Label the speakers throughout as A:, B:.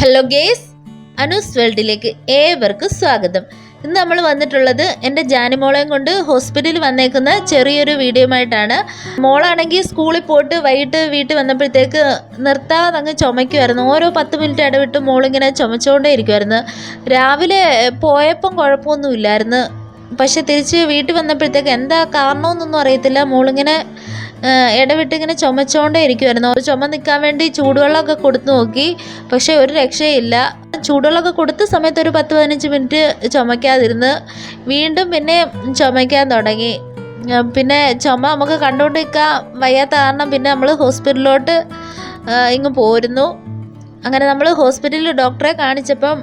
A: Hello guys Anu's വേൾഡിലേക്ക് ഏവർക്കും സ്വാഗതം. ഇന്ന് നമ്മൾ വന്നിട്ടുള്ളത് എന്റെ ജാനിമോളെയും കൊണ്ട് ഹോസ്പിറ്റലിൽ വന്നേക്കുന്ന ചെറിയൊരു വീഡിയോയുമായിട്ടാണ്. മോളാണെങ്കിൽ സ്കൂളിൽ പോയിട്ട് വൈകിട്ട് വീട്ടിൽ വന്നപ്പോഴത്തേക്ക് നിർത്താതെ അങ്ങ് ചുമയ്ക്കുമായിരുന്നു ഓരോ പത്ത് മിനിറ്റ് ഇടവിട്ട് മോളിങ്ങനെ ചുമച്ചുകൊണ്ടേ ഇരിക്കുമായിരുന്നു രാവിലെ പോയപ്പം കുഴപ്പമൊന്നുമില്ലായിരുന്നു പക്ഷെ തിരിച്ച് വീട്ടിൽ വന്നപ്പോഴത്തേക്ക് എന്താ കാരണമെന്നൊന്നും അറിയത്തില്ല. മോളിങ്ങനെ ഇടവിട്ട് ഇങ്ങനെ ചുമച്ചോണ്ടേ ഇരിക്കുമായിരുന്നു ചുമ നിൽക്കാൻ വേണ്ടി ചൂടുവെള്ളമൊക്കെ കൊടുത്തു നോക്കി. പക്ഷേ ഒരു രക്ഷയില്ല. ചൂടുവെള്ളമൊക്കെ കൊടുത്ത സമയത്ത് ഒരു പത്ത് പതിനഞ്ച് മിനിറ്റ് ചുമയ്ക്കാതിരുന്ന് വീണ്ടും പിന്നെ ചുമയ്ക്കാൻ തുടങ്ങി. പിന്നെ ചുമ നമുക്ക് കണ്ടുകൊണ്ട് നിൽക്കാൻ വയ്യാത്ത കാരണം പിന്നെ നമ്മൾ ഹോസ്പിറ്റലിലോട്ട് ഇങ്ങ് പോരുന്നു. അങ്ങനെ നമ്മൾ ഹോസ്പിറ്റലിൽ ഡോക്ടറെ കാണിച്ചപ്പം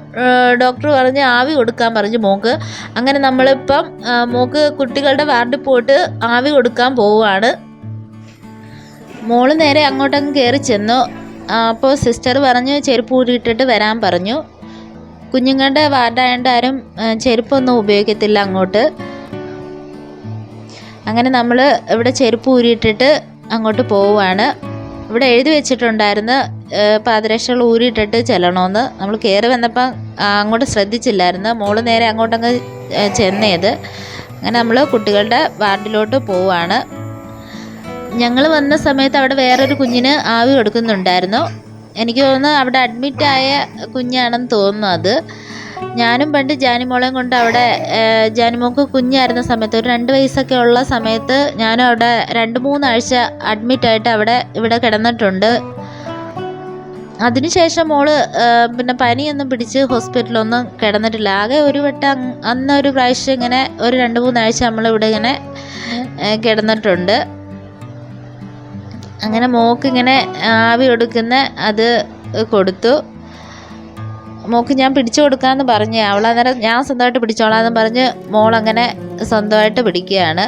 A: ഡോക്ടർ പറഞ്ഞ് ആവി കൊടുക്കാൻ പറഞ്ഞു മോക്ക്. അങ്ങനെ നമ്മളിപ്പം മോക്ക് കുട്ടികളുടെ വാർഡിൽ പോയിട്ട് ആവി കൊടുക്കാൻ പോവുകയാണ്. മോൾ നേരെ അങ്ങോട്ടങ്ങ് കയറി ചെന്നു. അപ്പോൾ സിസ്റ്റർ പറഞ്ഞു ചെരുപ്പ് ഊരിയിട്ടിട്ട് വരാൻ പറഞ്ഞു. കുഞ്ഞുങ്ങളുടെ വാർഡായതുകൊണ്ട് ആരും ചെരുപ്പൊന്നും ഉപയോഗിക്കത്തില്ല അങ്ങോട്ട്. അങ്ങനെ നമ്മൾ ഇവിടെ ചെരുപ്പ് ഊരിയിട്ടിട്ട് അങ്ങോട്ട് പോവുകയാണ് ഇവിടെ എഴുതി വെച്ചിട്ടുണ്ടായിരുന്നു പാദരക്ഷകൾ ഊരിയിട്ടിട്ട് ചെല്ലണമെന്ന് നമ്മൾ കയറി വന്നപ്പം അങ്ങോട്ട് ശ്രദ്ധിച്ചില്ലായിരുന്നു. മോൾ നേരെ അങ്ങോട്ടങ്ങ് ചെന്നേത്. അങ്ങനെ നമ്മൾ കുട്ടികളുടെ വാർഡിലോട്ട് പോവുകയാണ് ഞങ്ങൾ വന്ന സമയത്ത് അവിടെ വേറൊരു കുഞ്ഞിന് ആവി കൊടുക്കുന്നുണ്ടായിരുന്നു. എനിക്ക് തോന്നുന്നു അവിടെ അഡ്മിറ്റായ കുഞ്ഞാണെന്ന് തോന്നുന്നു അത്. ഞാനും പണ്ട് ജാനിമോളെയും കൊണ്ട് അവിടെ ജാനിമോക്ക് കുഞ്ഞായിരുന്ന സമയത്ത് ഒരു രണ്ട് വയസ്സൊക്കെ ഉള്ള സമയത്ത് ഞാനും അവിടെ രണ്ട് മൂന്നാഴ്ച അഡ്മിറ്റായിട്ട് അവിടെ ഇവിടെ കിടന്നിട്ടുണ്ട്. അതിനുശേഷം മോൾ പിന്നെ പനിയൊന്നും പിടിച്ച് ഹോസ്പിറ്റലൊന്നും കിടന്നിട്ടില്ല. ആകെ ഒരു വട്ടം അന്നൊരു അന്ന് ഒരു പ്രാവശ്യം ഇങ്ങനെ ഒരു രണ്ട് മൂന്നാഴ്ച നമ്മളിവിടെ ഇങ്ങനെ കിടന്നിട്ടുണ്ട്. അങ്ങനെ മോക്ക് ഇങ്ങനെ ആവി കൊടുക്കുന്ന അത് കൊടുത്തു. മോക്ക് ഞാൻ പിടിച്ചു കൊടുക്കാമെന്ന് പറഞ്ഞ് അവളന്നേരം ഞാൻ സ്വന്തമായിട്ട് പിടിച്ചോളാമെന്ന് പറഞ്ഞ് മോൾ അങ്ങനെ സ്വന്തമായിട്ട് പിടിക്കുകയാണ്.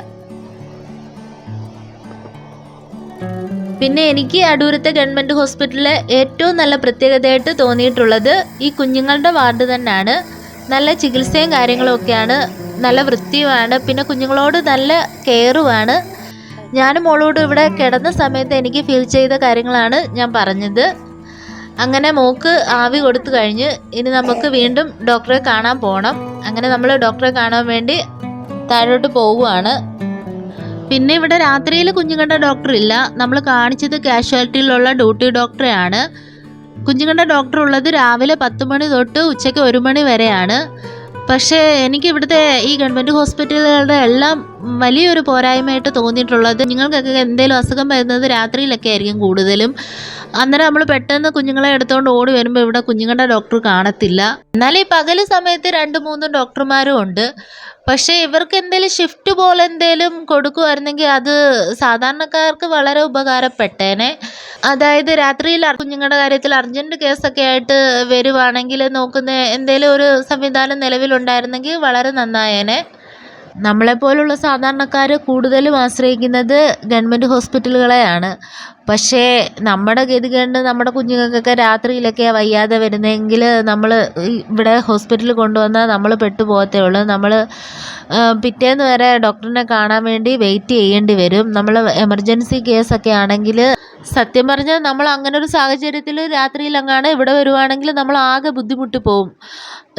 A: പിന്നെ എനിക്ക് അടൂരത്തെ ഗവൺമെന്റ് ഹോസ്പിറ്റലിലെ ഏറ്റവും നല്ല പ്രത്യേകതയായിട്ട് തോന്നിയിട്ടുള്ളത് ഈ കുഞ്ഞുങ്ങളുടെ വാർഡ് തന്നെയാണ്. നല്ല ചികിത്സയും കാര്യങ്ങളും ഒക്കെയാണ് നല്ല വൃത്തിയുമാണ് പിന്നെ കുഞ്ഞുങ്ങളോട് നല്ല കെയറുമാണ്. ഞാനും മോളോട് ഇവിടെ കിടന്ന സമയത്ത് എനിക്ക് ഫീൽ ചെയ്ത കാര്യങ്ങളാണ് ഞാൻ പറഞ്ഞത്. അങ്ങനെ മോക്ക് ആവി കൊടുത്തു കഴിഞ്ഞ് ഇനി നമുക്ക് വീണ്ടും ഡോക്ടറെ കാണാൻ പോകണം അങ്ങനെ നമ്മൾ ഡോക്ടറെ കാണാൻ വേണ്ടി താഴോട്ട് പോവുകയാണ്. പിന്നെ ഇവിടെ രാത്രിയിൽ കുഞ്ഞുങ്ങളുടെ ഡോക്ടർ ഇല്ല. നമ്മൾ കാണിച്ചത് കാഷ്വാലിറ്റിയിലുള്ള ഡ്യൂട്ടി ഡോക്ടറെയാണ് കുഞ്ഞുങ്ങളുടെ ഡോക്ടർ ഉള്ളത് രാവിലെ പത്ത് മണി തൊട്ട് ഉച്ചയ്ക്ക് ഒരു മണി വരെയാണ്. പക്ഷേ എനിക്ക് ഇവിടുത്തെ ഈ ഗവൺമെന്റ് ഹോസ്പിറ്റലുകളുടെ എല്ലാം വലിയൊരു പോരായ്മയായിട്ട് തോന്നിയിട്ടുള്ളത് നിങ്ങൾക്കൊക്കെ എന്തെങ്കിലും അസുഖം വരുന്നത് രാത്രിയിലൊക്കെ ആയിരിക്കും കൂടുതലും. അന്നേരം നമ്മൾ പെട്ടെന്ന് കുഞ്ഞുങ്ങളെ എടുത്തുകൊണ്ട് ഓടി വരുമ്പോൾ ഇവിടെ കുഞ്ഞുങ്ങളുടെ ഡോക്ടർ കാണത്തില്ല. എന്നാലും ഈ പകൽ സമയത്ത് രണ്ട് മൂന്ന് ഡോക്ടർമാരും ഉണ്ട്. പക്ഷേ ഇവർക്ക് എന്തെങ്കിലും ഷിഫ്റ്റ് പോലെ എന്തെങ്കിലും കൊടുക്കുമായിരുന്നെങ്കിൽ അത് സാധാരണക്കാർക്ക് വളരെ ഉപകാരപ്പെട്ടേനെ. അതായത് രാത്രിയിൽ കുഞ്ഞുങ്ങളുടെ കാര്യത്തിൽ അർജന്റ് കേസൊക്കെ ആയിട്ട് വരുവാണെങ്കിൽ നോക്കുന്ന എന്തെങ്കിലും ഒരു സംവിധാനം നിലവിലുണ്ടായിരുന്നെങ്കിൽ വളരെ നന്നായേനെ. നമ്മളെപ്പോലുള്ള സാധാരണക്കാർ കൂടുതലും ആശ്രയിക്കുന്നത് ഗവൺമെന്റ് ഹോസ്പിറ്റലുകളെയാണ്. പക്ഷേ നമ്മുടെ ഗതികേണ്ട് നമ്മുടെ കുഞ്ഞുങ്ങൾക്കൊക്കെ രാത്രിയിലൊക്കെ വയ്യാതെ വരുന്നെങ്കിൽ നമ്മൾ ഇവിടെ ഹോസ്പിറ്റലിൽ കൊണ്ടുവന്നാൽ നമ്മൾ പെട്ടുപോകത്തേ ഉള്ളൂ. നമ്മൾ പിറ്റേന്ന് വരെ ഡോക്ടറിനെ കാണാൻ വേണ്ടി വെയിറ്റ് ചെയ്യേണ്ടി വരും. നമ്മൾ എമർജൻസി കേസൊക്കെ ആണെങ്കിൽ സത്യം പറഞ്ഞാൽ നമ്മൾ അങ്ങനെ ഒരു സാഹചര്യത്തിൽ രാത്രിയിലെങ്ങാണ് ഇവിടെ വരുവാണെങ്കിൽ നമ്മൾ ആകെ ബുദ്ധിമുട്ടി പോവും.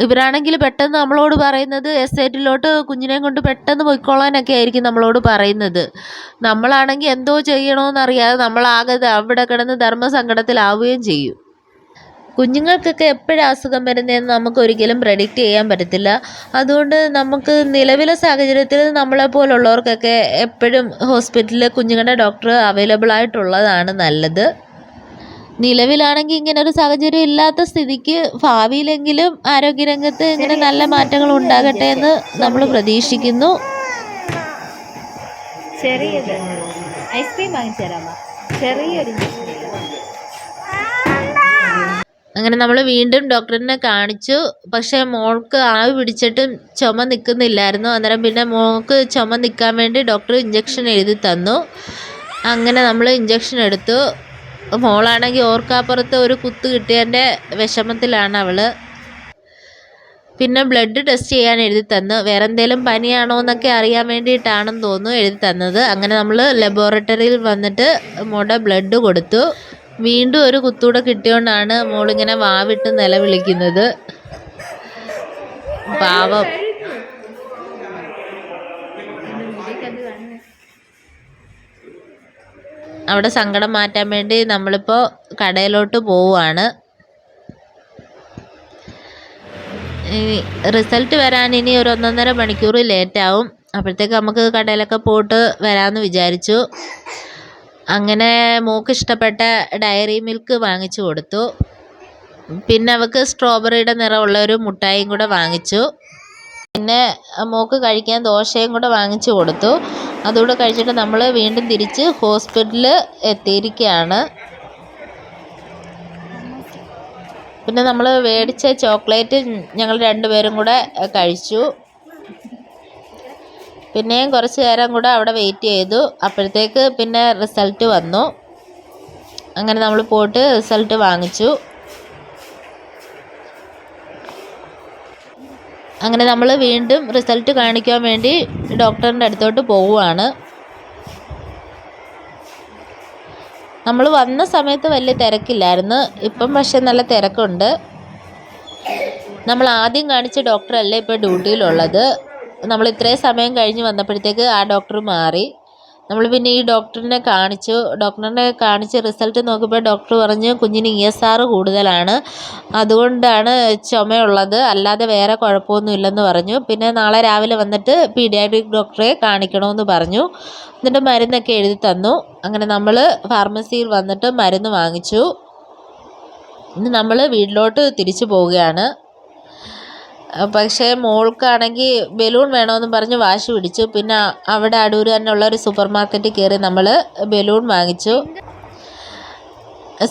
A: ഇവരാണെങ്കിൽ പെട്ടെന്ന് നമ്മളോട് പറയുന്നത് എസ്റ്റേറ്റിലോട്ട് കുഞ്ഞിനെ കൊണ്ട് പെട്ടെന്ന് പൊയ്ക്കോളാനൊക്കെ ആയിരിക്കും നമ്മളോട് പറയുന്നത്. നമ്മളാണെങ്കിൽ എന്തോ ചെയ്യണമെന്നറിയാതെ നമ്മളാകെ അവിടെ കിടന്ന് ധർമ്മസങ്കടത്തിലാവുകയും ചെയ്യും. കുഞ്ഞുങ്ങൾക്കൊക്കെ എപ്പോഴാണ് അസുഖം വരുന്നതെന്ന് നമുക്ക് ഒരിക്കലും പ്രഡിക്റ്റ് ചെയ്യാൻ പറ്റത്തില്ല. അതുകൊണ്ട് നമുക്ക് നിലവിലെ സാഹചര്യത്തിൽ നമ്മളെ പോലുള്ളവർക്കൊക്കെ എപ്പോഴും ഹോസ്പിറ്റലിൽ കുഞ്ഞുങ്ങളുടെ ഡോക്ടർ അവൈലബിൾ ആയിട്ടുള്ളതാണ് നല്ലത്. നിലവിലാണെങ്കിൽ ഇങ്ങനെ ഒരു സാഹചര്യം ഇല്ലാത്ത സ്ഥിതിക്ക് ഭാവിയിലെങ്കിലും ആരോഗ്യരംഗത്ത് ഇങ്ങനെ നല്ല മാറ്റങ്ങൾ ഉണ്ടാകട്ടെ എന്ന് നമ്മൾ പ്രതീക്ഷിക്കുന്നു.
B: ചെറിയത് ഐസ്ക്രീം വാങ്ങിച്ചു തരാമോ? ചെറിയൊരു
A: അങ്ങനെ നമ്മൾ വീണ്ടും ഡോക്ടറിനെ കാണിച്ചു. പക്ഷേ മോൾക്ക് ആവി പിടിച്ചിട്ടും ചുമ നിൽക്കുന്നില്ലായിരുന്നു അന്നേരം പിന്നെ മോൾക്ക് ചുമ നിൽക്കാൻ വേണ്ടി ഡോക്ടർ ഇഞ്ചക്ഷൻ എഴുതി തന്നു. അങ്ങനെ നമ്മൾ ഇഞ്ചക്ഷൻ എടുത്തു. മോളാണെങ്കിൽ ഓർക്കാപ്പുറത്ത് ഒരു കുത്ത് കിട്ടിയതിന്റെ വിഷമത്തിലാണ് അവൾ പിന്നെ ബ്ലഡ് ടെസ്റ്റ് ചെയ്യാൻ എഴുതി തന്നു. വേറെ എന്തെങ്കിലും പനിയാണോ എന്നൊക്കെ അറിയാൻ വേണ്ടിയിട്ടാണെന്ന് തോന്നുന്നു എഴുതി തന്നത്. അങ്ങനെ നമ്മൾ ലബോറട്ടറിയിൽ വന്നിട്ട് മോടെ ബ്ലഡ് കൊടുത്തു. വീണ്ടും ഒരു കുത്തൂടെ കിട്ടിയോണ്ടാണ് മോളിങ്ങനെ വാവിട്ട് നിലവിളിക്കുന്നത് പാവം. അവിടെ സങ്കടം മാറ്റാൻ വേണ്ടി നമ്മളിപ്പോ കടയിലോട്ട് പോവുകയാണ് റിസൾട്ട് വരാൻ ഇനി ഒരു ഒന്നൊന്നര മണിക്കൂർ ലേറ്റ് ആവും അപ്പോഴത്തേക്ക് നമുക്ക് കടയിലൊക്കെ പോയിട്ട് വരാമെന്ന് വിചാരിച്ചു. അങ്ങനെ മോൾക്ക് ഇഷ്ടപ്പെട്ട ഡയറി മിൽക്ക് വാങ്ങിച്ചു കൊടുത്തു. പിന്നെ അവൾക്ക് സ്ട്രോബെറിയുടെ നിറമുള്ള ഒരു മുട്ടായിയും കൂടെ വാങ്ങിച്ചു. പിന്നെ മോൾക്ക് കഴിക്കാൻ ദോശയും കൂടെ വാങ്ങിച്ചു കൊടുത്തു. അതുകൂടെ കഴിച്ചിട്ട് നമ്മൾ വീണ്ടും തിരിച്ച് ഹോസ്പിറ്റലിൽ എത്തിയിരിക്കുകയാണ്. പിന്നെ നമ്മൾ മേടിച്ച ചോക്ലേറ്റ് ഞങ്ങൾ രണ്ടുപേരും കൂടെ കഴിച്ചു. പിന്നെയും കുറച്ച് നേരം കൂടെ അവിടെ വെയിറ്റ് ചെയ്തു. അപ്പോഴത്തേക്ക് പിന്നെ റിസൾട്ട് വന്നു. അങ്ങനെ നമ്മൾ പോയിട്ട് റിസൾട്ട് വാങ്ങിച്ചു. അങ്ങനെ നമ്മൾ വീണ്ടും റിസൾട്ട് കാണിക്കാൻ വേണ്ടി ഡോക്ടറിന്റെ അടുത്തോട്ട് പോവുകയാണ്. നമ്മൾ വന്ന സമയത്ത് വലിയ തിരക്കില്ലായിരുന്നു. ഇപ്പം പക്ഷേ നല്ല തിരക്കുണ്ട്. നമ്മൾ ആദ്യം കാണിച്ച ഡോക്ടറല്ല ഇപ്പോൾ ഡ്യൂട്ടിയിലുള്ളത് നമ്മൾ ഇത്രയും സമയം കഴിഞ്ഞ് വന്നപ്പോഴത്തേക്ക് ആ ഡോക്ടർ മാറി. നമ്മൾ പിന്നെ ഈ ഡോക്ടറിനെ കാണിച്ചു. ഡോക്ടറിനെ കാണിച്ച് റിസൾട്ട് നോക്കിയപ്പോൾ ഡോക്ടർ പറഞ്ഞു കുഞ്ഞിന് ഇ എസ് ആർ കൂടുതലാണ്. അതുകൊണ്ടാണ് ചുമയുള്ളത്. അല്ലാതെ വേറെ കുഴപ്പമൊന്നും ഇല്ലെന്ന് പറഞ്ഞു. പിന്നെ നാളെ രാവിലെ വന്നിട്ട് പീഡിയാട്രിക് ഡോക്ടറെ കാണിക്കണമെന്ന് പറഞ്ഞു. എന്നിട്ട് മരുന്നൊക്കെ എഴുതി തന്നു. അങ്ങനെ നമ്മൾ ഫാർമസിയിൽ വന്നിട്ട് മരുന്ന് വാങ്ങിച്ചു. ഇന്ന് നമ്മൾ വീട്ടിലോട്ട് തിരിച്ചു പോവുകയാണ്. പക്ഷേ മോൾക്കാണെങ്കിൽ ബലൂൺ വേണമെന്ന് പറഞ്ഞ് വാശി പിടിച്ചു. പിന്നെ അവിടെ അടൂർ തന്നെയുള്ള ഒരു സൂപ്പർ മാർക്കറ്റിൽ കയറി നമ്മൾ ബലൂൺ വാങ്ങിച്ചു.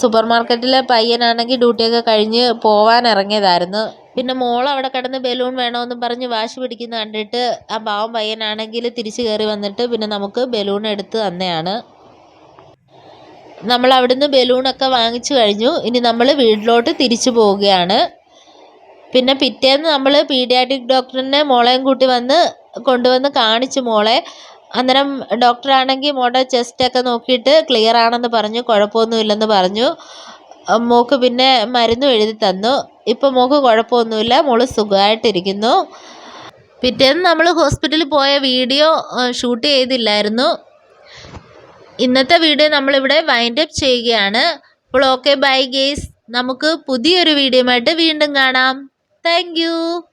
A: സൂപ്പർ മാർക്കറ്റിലെ പയ്യനാണെങ്കിൽ ഡ്യൂട്ടിയൊക്കെ കഴിഞ്ഞ് പോവാൻ ഇറങ്ങിയതായിരുന്നു. പിന്നെ മോൾ അവിടെ കിടന്ന് ബലൂൺ വേണമെന്ന് പറഞ്ഞ് വാശി പിടിക്കുന്ന കണ്ടിട്ട് ആ പാവം പയ്യനാണെങ്കിൽ തിരിച്ചു കയറി വന്നിട്ട് പിന്നെ നമുക്ക് ബലൂൺ എടുത്ത് തന്നെയാണ്. നമ്മൾ അവിടുന്ന് ബലൂണൊക്കെ വാങ്ങിച്ചു കഴിഞ്ഞു. ഇനി നമ്മൾ വീട്ടിലോട്ട് തിരിച്ചു പോവുകയാണ്. പിന്നെ പിറ്റേന്ന് നമ്മൾ പീഡിയാട്രിക് ഡോക്ടറിനെ മോളെയും കൂട്ടി വന്ന് കൊണ്ടുവന്ന് കാണിച്ചു മോളെ. അന്നേരം ഡോക്ടറാണെങ്കിൽ മോളുടെ ചെസ്റ്റൊക്കെ നോക്കിയിട്ട് ക്ലിയർ ആണെന്ന് പറഞ്ഞു കുഴപ്പമൊന്നുമില്ലെന്ന് പറഞ്ഞു. മോൾക്ക് പിന്നെ മരുന്നും എഴുതി തന്നു. ഇപ്പം മോൾക്ക് കുഴപ്പമൊന്നുമില്ല മോൾ സുഖമായിട്ടിരിക്കുന്നു പിറ്റേന്ന് നമ്മൾ ഹോസ്പിറ്റലിൽ പോയ വീഡിയോ ഷൂട്ട് ചെയ്തില്ലായിരുന്നു. ഇന്നത്തെ വീഡിയോ നമ്മളിവിടെ വൈൻഡ് അപ്പ് ചെയ്യുകയാണ്. അപ്പോൾ ഓക്കെ ബൈ ഗേസ് നമുക്ക് പുതിയൊരു വീഡിയോയുമായിട്ട് വീണ്ടും കാണാം. Thank you.